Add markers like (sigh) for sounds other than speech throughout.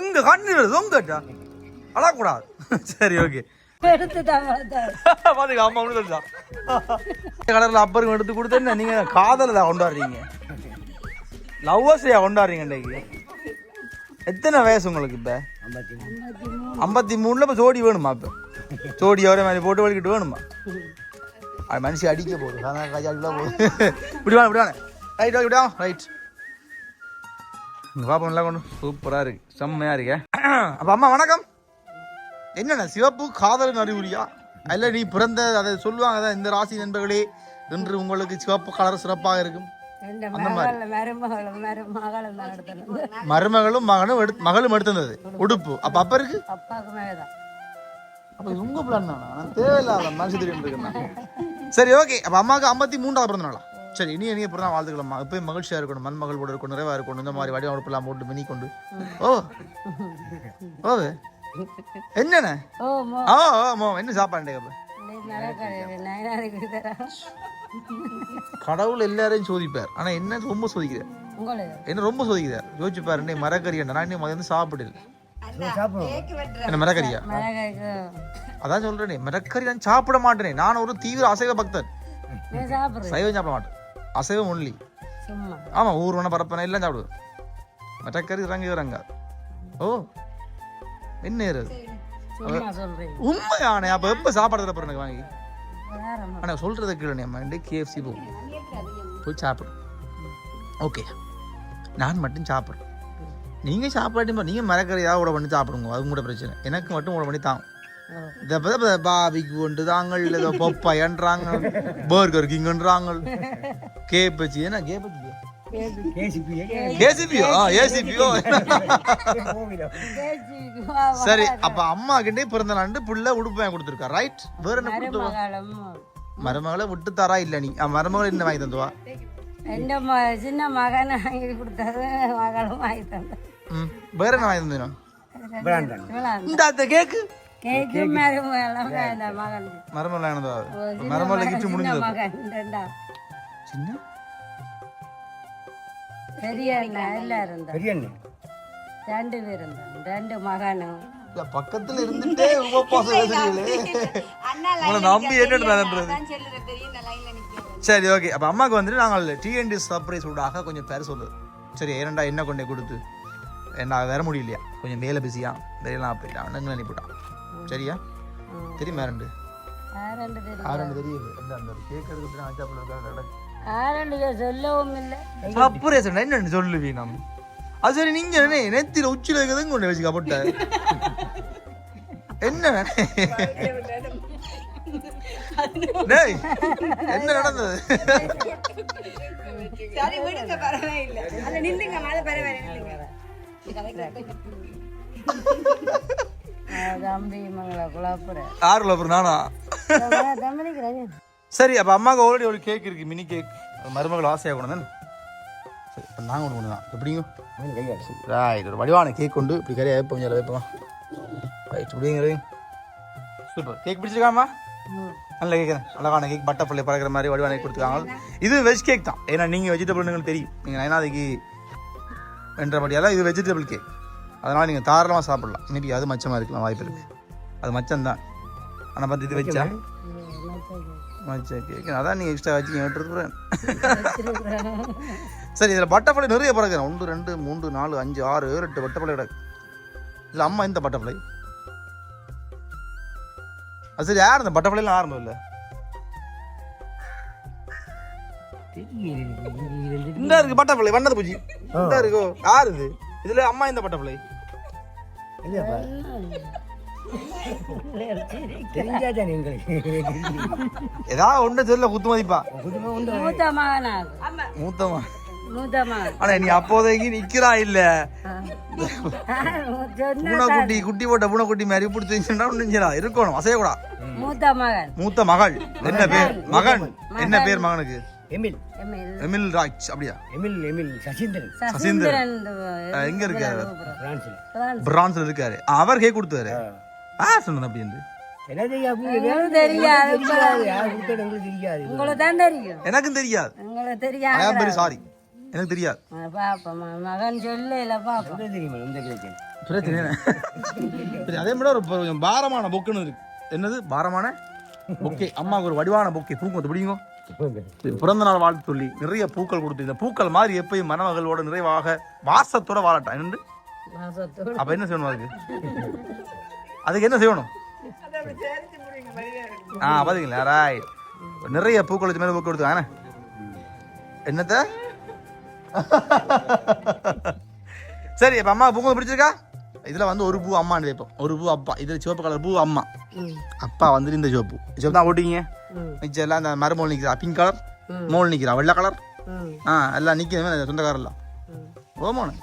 எங்க கண்ணீர் தொங்கட்டா அழக்கூடாது. சரி ஓகே. தான். பாத்துக்க அம்மா ஒண்ணு சொல்லிட்டா கலர்ல அப்பருக்கு எடுத்து கொடுத்தேன் நீங்க காதல கொண்டாடுறீங்க. லவ்வர்ஸையா கொண்டாடுறீங்க இன்னைக்கு? எத்தனை வயசு உங்களுக்கு இப்ப? ஐம்பத்தி மூணுல இப்ப ஜோடி வேணுமா இப்ப? ஜோடி ஒரே மாதிரி போட்டு வலிக்கிட்டு வேணுமா? அது மனுஷி அடிக்க போகுது. அதான் கையாளுலாம் போகுது. இப்படி வாங்க இப்படி வாங்க. ரைட் வாங்க. ரைட் இந்த பாப்பா நல்லா கொண்டு சூப்பரா இருக்கு. செம்மையா இருக்கே. அப்ப அம்மா வணக்கம். என்னண்ணா சிவப்பு காதலின் அறிகுறியா அல்ல நீ பிறந்த அதை சொல்லுவாங்க இந்த ராசி நண்பர்களே இன்று உங்களுக்கு சிவப்பு கலர் சிறப்பாக இருக்கும். மருமகளும் மகனும் எடுத்து மகளும் எடுத்திருந்தது. உடுப்பு. அப்ப அப்ப இருக்கு? அப்ப உங்க பிளான் தானா? தேவையில்லாத மனசு தெரியும் இருக்கேன் சரி ஓகே அப்ப அம்மாவுக்கு ஐம்பத்தி மூன்றாவது பிறந்த நாளா? சரி இனி இனிய பிறந்த வாழ்த்துக்கலாமா? இப்பயும் மகிழ்ச்சியா இருக்கணும் மண்மகள் கூட இருக்கணும் நிறைவா இருக்கணும் இந்த மாதிரி வடிவம் உடுப்பெல்லாம் போட்டு மினி கொண்டு ஓ. ஓ. என்னண்ணே? ஓ மோ. ஆ ஆ, மோ. என்ன சாப்பாடு அப்ப? நடக்காது நயனாருக்கு தரா கடவுள் எல்லாரையும் சோதிப்பார். ஆனா என்ன ரொம்ப சோதிக்கிறார்? என்ன ரொம்ப சோதிக்கிறார்? யோசிச்சு பாரு நீ மரக்கறி நான் இன்னும் வந்து சாப்பிடல. என்ன மரக்கறியா? அதான் சொல்றேனே மரக்கறி நான் சாப்பிட மாட்டேனே. நான் ஒரு தீவிர அசைவ பக்தன். நீ சைவம் சாப்பிட மாட்டேன். அசைவம் ஒன்லி சும்மா ஆமா ஊர்வன பரப்பன எல்லாம் சாப்பிடுவேன் மரக்கறி இறங்க இறங்காது ஓ என்ன உண்மையானே அப்ப எப்ப சாப்பாடு தரப்போ எனக்கு வாங்கி. வேற ஆனா சொல்றதை கேளு அம்மா. கேஎஃப்சி போகும் போய் சாப்பிடு. ஓகே நான் மட்டும் சாப்பிட்றேன். நீங்க சாப்பாட்டு நீங்க மரக்கறி ஏதாவது கூட பண்ணி சாப்பிடுங்க. அது கூட பிரச்சனை. எனக்கு மட்டும் கூட பண்ணி. இந்த பாபிக்கு கொண்டு தாங்கள் ஏதோ பப்பாயன்றாங்க. பர்கர் கிங்கன்றாங்க கேப்பச்சி என்ன வா. சரி அப்ப அம்மா கிட்டே பிறந்த நாண்டு புள்ள உடுப்பு கொடுத்துருக்கா ரைட் வேற என்ன கொடுத்து மருமகளும். மருமகளை விட்டு தரா இல்ல நீ? ஆ, மருமகளை என்ன வாங்கி தந்துவா? எந்த ம சின்ன மகன் வாங்கி கொடுத்தது மகளும் வாங்கி தந்தது. ம் வேற என்ன வாங்கி இவ்வளோ இந்த அந்த கேக்கு. பெரிய அண்ணன் ரெண்டு பேர் இருந்தாங்க. ரெண்டு மகனும். இல்ல, பக்கத்துல இருந்துட்டே உபவாசம் பேசுறீங்களே உங்களை நம்பி என்ன நடந்தது சரி ஓகே அப்ப அம்மாக்கு வந்துட்டு நாங்கள் டிஎன்டி சர்ப்ரைஸ் ஊடாக கொஞ்சம் பேர் சொல்லுது சரி ஏனண்டா என்ன கொண்டே கொடுத்து. என்ன வர முடியலையா? கொஞ்சம் வேலை பிஸியா தெரியலாம் போயிட்டான் அனுப்பிட்டான் சரியா? தெரியுமா ரெண்டு? ஆ ரெண்டு பேர் ஆ ரெண்டு தெரியுது அந்த கேக் எடுத்து ஆச்சாப்பில் இல்லை. சர்ப்ரைஸ் என்னன்னு சொல்லுவீ நம்ம அது சரி நீங்க என்ன? நெத்தியில உச்சில இருக்குதுங்க கொண்டு வச்சுக்க போட்ட. என்ன? என்ன நடந்தது? ஆ, தம்பி மங்களை நானா? சரி அப்ப அம்மாவுக்கு ஆல்ரெடி ஒரு கேக் இருக்கு மினி கேக் மருமகள் ஆசையாக கொண்டு சரி இப்போ நாங்கள் ஒன்று கொண்டு தான் எப்படிங்க? ரைட் ஒரு வடிவான கேக் கொண்டு இப்படி கரையா வைப்போம் கொஞ்சம் வைப்போம்? ரைட் இப்படிங்கிறது சூப்பர் கேக் பிடிச்சிருக்காமா நல்ல கேக் அழகான கேக் பட்டர்ஃப்ளை பறக்கிற மாதிரி வடிவான கேக் கொடுத்துருக்காங்க. இது வெஜ் கேக் தான். ஏன்னா நீங்கள் வெஜிடபிள்னு தெரியும். நீங்கள் நயனாதிக்கு என்றபடியால் இது வெஜிடபிள் கேக் அதனால் நீங்கள் தாராளமாக சாப்பிடலாம். மேபி அது மச்சமாக இருக்கலாம் வாய்ப்பு இருக்கு. அது மச்சம் தான் ஆனால் பார்த்து இது வச்சா? மச்ச கேக் அதான் நீங்கள் எக்ஸ்ட்ரா வச்சு கேட்டுருக்குறேன் சரி இதில் பட்டர்ஃப்ளை நிறைய பறக்கிறேன் ஒன்று ரெண்டு மூன்று நாலு அஞ்சு ஆறு ஏழு எட்டு பட்டர்ஃப்ளை கிடக்கு. இதில் அம்மா இந்த பட்டர்ஃப்ளை அது சரி யார் இந்த பட்டர்ஃப்ளைலாம் ஆரம்பம் இல்லை? இந்த இருக்கு பட்டர்ஃப்ளை வண்ணது பூஜி இந்த இருக்கோ யார் இது? இதுல அம்மா இந்த பட்டர்ஃப்ளை ஏதாவது ஒன்று சொல்ல குத்து மதிப்பா. மூத்தமா ஆனா நீ அப்போதைக்கு நிக்கிறா இல்ல? பூனைக்குட்டி குட்டி போட்ட பூனைக்குட்டி மாதிரி பிடிச்சிருந்துச்சுன்னா ஒன்றும் இருக்கணும் அசையக்கூடா. மூத்த மகன். மூத்த மகள். என்ன பேர்? மகன். என்ன பேர் மகனுக்கு? எமில். எமில். ராஜ் அப்படியா? எமில் எமில் சசீந்திரன். சசீந்திரன். எங்க இருக்காரு? பிரான்ஸ்ல பிரான்ஸ்ல இருக்காரு. அவர் கே கொடுத்தாரு ஆ. சொன்னது அப்படி தெரியும்? எனக்கும் தெரியாது. சாரி எனக்கு தெரியாது. மகன் சொல்லல பிரச்சனை அதே மாதிரி ஒரு பாரமான பொக்குன்னு இருக்கு. என்னது? பாரமான பொக்கே. அம்மாவுக்கு ஒரு வடிவான பொக்கே. பூக்கு பிடிங்க. பிறந்த நாள் வாழ்த்து சொல்லி நிறைய பூக்கள் கொடுத்து இந்த பூக்கள் மாதிரி எப்பயும் மணமகளோட நிறைவாக வாசத்தோட வாழட்டான் என்னண்டு மாசத்தோடு அப்ப என்ன செய்யணும் அதுக்கு? அதுக்கு என்ன செய்யணும்? ஆ பாத்தீங்களா? ராய் நிறைய பூக்கள் வச்சு மேல பூக்கள் கொடுத்தாங்க என்னத்த? சரி இப்ப அம்மா பூக்கள் பிடிச்சிருக்கா? இதுல வந்து ஒரு பூ அம்மான்னு வைப்போம் ஒரு பூ அப்பா. இதுல சிவப்பு கலர் பூ அம்மா. அப்பா வந்துட்டு இந்த சிவப்பு. சிவப்பு தான் ஓட்டிங்க மிச்சம் எல்லாம் இந்த மரமோல் நிற்கிறா பிங்க் கலர் மோல் நிற்கிறா வெள்ளை கலர் ஆ எல்லாம் நிற்கிறவே சொந்தக்காரெல்லாம் ஓமோனே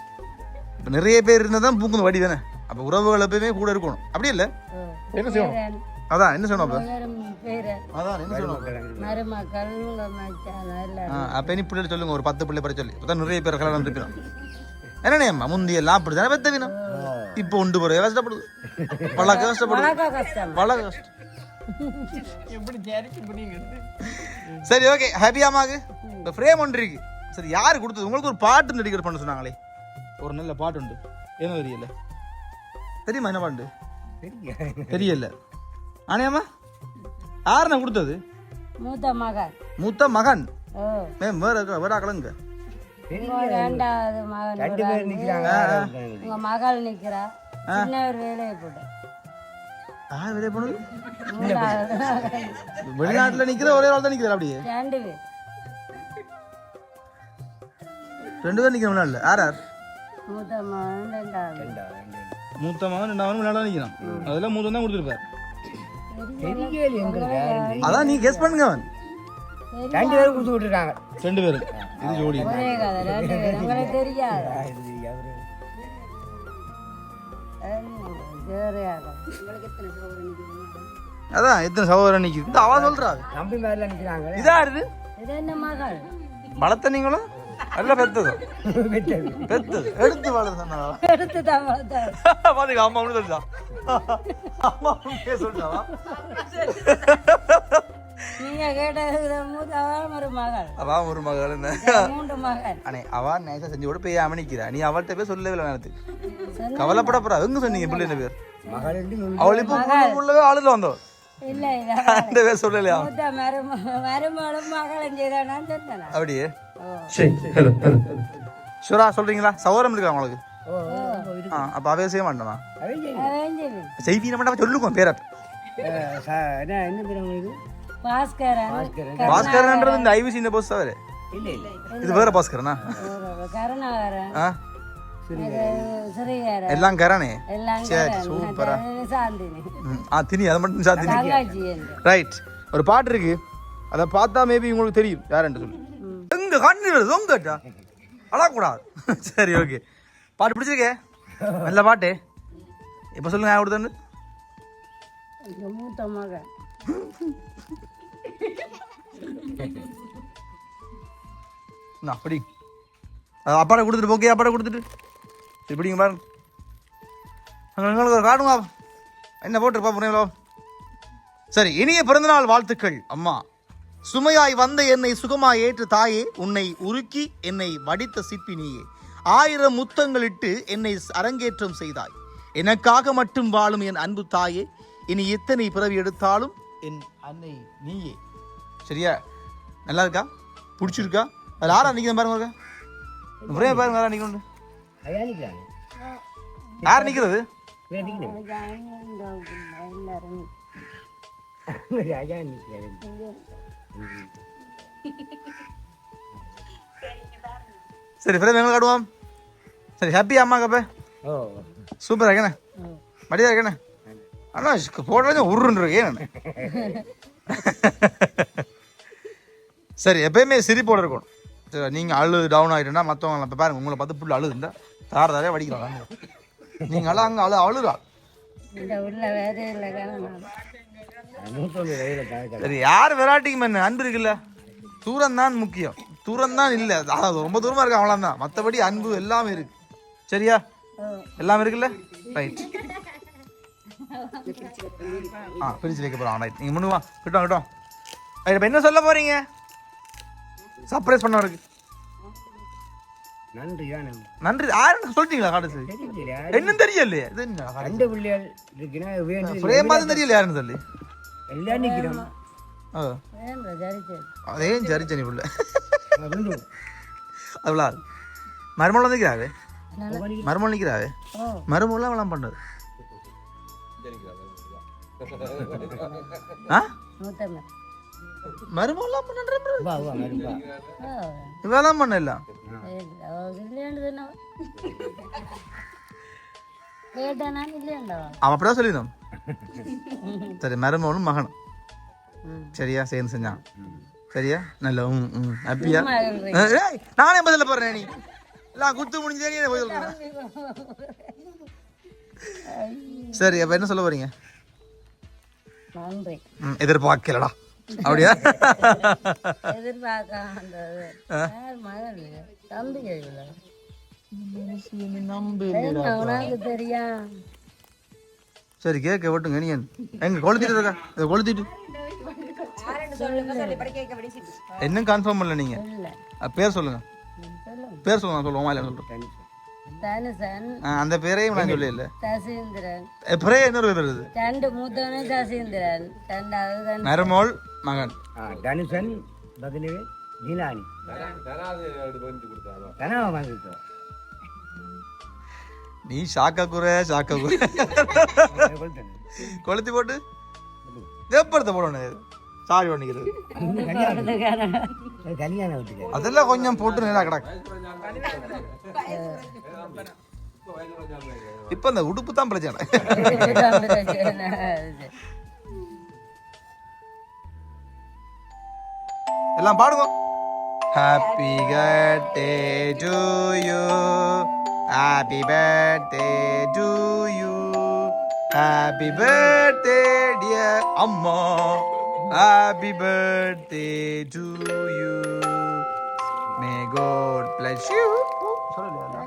இப்போ நிறைய பேர் இருந்தால் தான் பூக்குந்த வடி தானே அப்போ உறவுகள் எப்பயுமே கூட இருக்கணும் அப்படி இல்லை என்ன செய்யணும் அதான் என்ன செய்யணும் அப்போ பேரு அதான் என்ன ஆ அப்போ இனி பிள்ளைகள் சொல்லுங்க ஒரு பத்து பிள்ளை பற்றி சொல்லி இப்போ தான் நிறைய பேர் கல்யாணம் இருப்பினோம் என்னண்ணே முந்தி எல்லாம் அப்படி தானே பெத்த வீணம் இப்போ உண்டு போகிற கஷ்டப்படுது பல கஷ்டப்படுது வணக்கம் கஷ்டம் பல கஷ்டம் சரி ஓகே ஹாப்பி அம்மாக்கு இந்த ஃப்ரேம் ஒன்று இருக்கு. சரி யார் கொடுத்தது? உங்களுக்கு ஒரு பாட்டு நடிகர் பண்ண சொன்னாங்களே. ஒரு நல்ல பாட்டு உண்டு. என்ன தெரியல. தெரியுமா என்ன பாட்டு? தெரியல. ஆனையம்மா யாருண்ணா கொடுத்தது? மூத்த மகன். மூத்த மகன்? ஓ மேம் வேற இருக்கா? வேற ஆக்கலங்க உங்க ரெண்டாவது மகன் ரெண்டு ஒரு பேர் ஆளு. நிக்கிறாங்க உங்க மகள் நிக்கிறா. சின்னவர் வேலையை போட்டு யார் மூணாவது வெளிநாட்டுல நிக்கிற ஒரே ஆள் தான் நிக்கிறார் அப்படியே. ரெண்டு பேர். ரெண்டு பேர் யார் யார்? மூத்த மகன் ரெண்டாவது. மூத்த மகன் ரெண்டாவது வெளிநாட்டுல நிக்கிறான். அதெல்லாம் மூத்த தான் கொடுத்துருப்பார். அதான் நீ கெஸ் பண்ணுங்க அவன். ரெண்டு பேரும் கொடுத்து விட்டுருக்காங்க ரெண்டு பேரும். இது ஜோடி. ஒரே கதை ரெண்டு பேர் உங்களுக்கு தெரியாது. தெரியாது அதான் எத்தனை சகோதரன் நிக்குது? இந்த அவா சொல்றா. நம்பி மாதிரிலாம் நிற்கிறாங்க இதா இருக்கு இது என்ன மகள்? வளர்த்த நீங்களும்? அல்ல பெத்தது? பெத்தது. எடுத்து வளர்த்த சொன்னா. எடுத்து தான் வளர்த்தாரு. பாத்துக்க அம்மா ஒண்ணு சொல்லிட்டா அம்மா சொல்லிட்டாவா நீங்க கேட்டது ஒரு மகள் அவா ஒரு மகள் என்ன? மூன்று மகன் அண்ணே அவா நைஸா செஞ்சு கூட பெய்யாம நிக்கிறா நீ அவள்கிட்ட போய் சொல்லவே இல்லை நேரத்துக்கு. கவலைப்பட போறா. எங்க சொன்னீங்க பிள்ளை பேர்? அவள் இப்போ உள்ளவே ஆளுல வந்தவள் அப்படியே. சரி சொல்றீங்களா? சௌரம் இருக்கா உங்களுக்கு? அப்ப அவே செய்ய மாட்டேனா அவன் சரி. அவன் சரி. செய்வீன மாட்டா சொல்லுங்க என்ன என்ன பேர் உங்களுக்கு? பாஸ்கரன் பாஸ்கரன்ன்றது இந்த ஐவிசி இந்த போஸ்ட் தவிர? இல்ல இல்ல இது வேற பாஸ்கரனா? கருணாகரன். ஆ? எல்லாம் கரானே? எல்லாம் சரி கரன். சூப்பரா. சாந்தினி. ஆ தினி அதை மட்டும் என்று. ரைட் ஒரு பாட்டு இருக்கு. அதை பார்த்தா மேபி உங்களுக்கு தெரியும். யாருன்னு சொல்லி. எங்க கண்ணு தொங்கட்டா? அழக்கூடாது. சரி ஓகே பாட்டு பிடிச்சிருக்கே? நல்ல பாட்டு. இப்போ சொல்லுங்க யார் கொடுத்தேன்னு மூத்த மகன். நான் அப்படி. அப்பாட கொடுத்துட்டு ஓகே அப்பாட கொடுத்துட்டு. இப்படிங்க பாருங்க. அங்க எங்களுக்கு காட்டுங்க என்ன போட்டுருப்பா புரியுங்களோ சரி இனிய பிறந்தநாள் வாழ்த்துக்கள் அம்மா. சுமையாய் வந்த என்னை சுகமாய் ஏற்று தாயே உன்னை உருக்கி என்னை வடித்த சிற்பி நீயே. ஆயிரம் முத்தங்களிட்டு என்னை அரங்கேற்றம் செய்தாய். எனக்காக மட்டும் வாழும் என் அன்பு தாயே இனி எத்தனை பிறவி எடுத்தாலும் என் அன்னை நீயே. சரியா? நல்லா இருக்கா பிடிச்சிருக்கா? அது யாரா நிற்கிறேன் பாருங்க ஒரே பாருங்க ஆறா நிற்கணும் யார் நிற்கிறது சரி ஃப்ரெண்ட் எங்களை காட்டுவோம். சரி ஹாப்பி அம்மா கப்ப ஓ சூப்பராக இருக்கேண்ணே. மடியா இருக்கேண்ணே. அண்ணா போடுறது உருன்னு இருக்கேன். சரி எப்பயுமே சிரிப்போட இருக்கணும். சரி நீங்கள் அழுது டவுன் ஆகிட்டுனா மற்றவங்க இப்போ பாருங்க உங்களை பார்த்து புள்ள அழுது இருந்தா தார தாரே வடிக்கிறாங்க நீங்கள் அழ அங்கே அழு கணக்கு சரி யார் விராட்டிக்கு மேன் அன்பு இருக்குல்ல? தூரம் தான் முக்கியம். தூரம் தான் இல்லை அதாவது ரொம்ப தூரமாக இருக்கு அவ்வளோதான் மற்றபடி அன்பு எல்லாமே இருக்கு. சரியா? எல்லாமே இருக்குல்ல? ரைட் ஆ பிரிச்சு வைக்க போகிறோம் ரைட் நீங்கள் முன்னுவா கிட்டோம் கிட்டோம். ரைட் இப்போ என்ன சொல்ல போறீங்க? சர்ப்ரைஸ் பண்ண இருக்கு நன்றி. யாருன்னு சொல்லிட்டீங்களா கடைசி தெரியல என்னன்னு தெரியலையே. இது என்ன ரெண்டு பிள்ளைகள் இருக்குன்னா வேண்டிய பிரேம் மாதிரி தெரியல யாருன்னு சொல்லி? எல்லாம் ஜரிச்சு அதே சரிச்சனி புள்ள. ரெண்டு அவ்வளோ மருமலை நிற்கிறாவே மருமலை நிற்கிறாவே ஓ மருமலாம் வளம் பண்ணது ஆ? நூற்றம்பது மருமலாம் பண்ண வா வா வரும்பா ஓ இவெல்லாம் பண்ண இல்லை இல்லையாண்டு தானே கேட்டானா இல்லையாண்டா? அவன் அப்படிதான் சொல்லியிருந்தான். சரி மருமகளும் மகனும். சரியா சேர்ந்து செஞ்சான். சரியா? நல்ல ம் ம் ஹாப்பியா நானே பதில போறேன் நீ. எல்லாம் குத்து முடிஞ்சே நீ சொல்றேன். சரி அப்ப என்ன சொல்ல போறீங்க? எதிர்பார்க்கலடா. அப்படியா? சரி கேட்க விட்டுங்க நீ எங்க கொளுத்திட்டு இருக்கா? இதை கொளுத்திட்டு. இன்னும் கன்ஃபார்ம் பண்ணல நீங்க? பேர் சொல்லுங்க. பேர் சொல்லுங்க சொல்லுவோம் இல்லை சொல்றேன். அந்த பேரையும் நான் சொல்லி இல்லை தசீந்திரன் பிரே இன்னொரு பேர் வருது. ரெண்டு மூத்தவனு தசீந்திரன். ரெண்டாவது தன் மருமோள் மகன். தனுஷன் பதிலு நீலானி கனவா வாங்கிட்டோம் நீ ஷாக்கா குறை ஷாக்கா குறை. (laughs) கொளுத்தி போட்டு. எப்படத்த போடணும் சாரி பண்ணிக்கிறது. அதெல்லாம் கொஞ்சம் போட்டு நேரா கிடக்கு. இப்ப இந்த உடுப்பு தான் பிரச்சனை. (laughs) (laughs) எல்லாம் பாடுங்க happy birthday to you happy birthday to you happy birthday dear அம்மா happy birthday to you may God bless you சொல்லலையா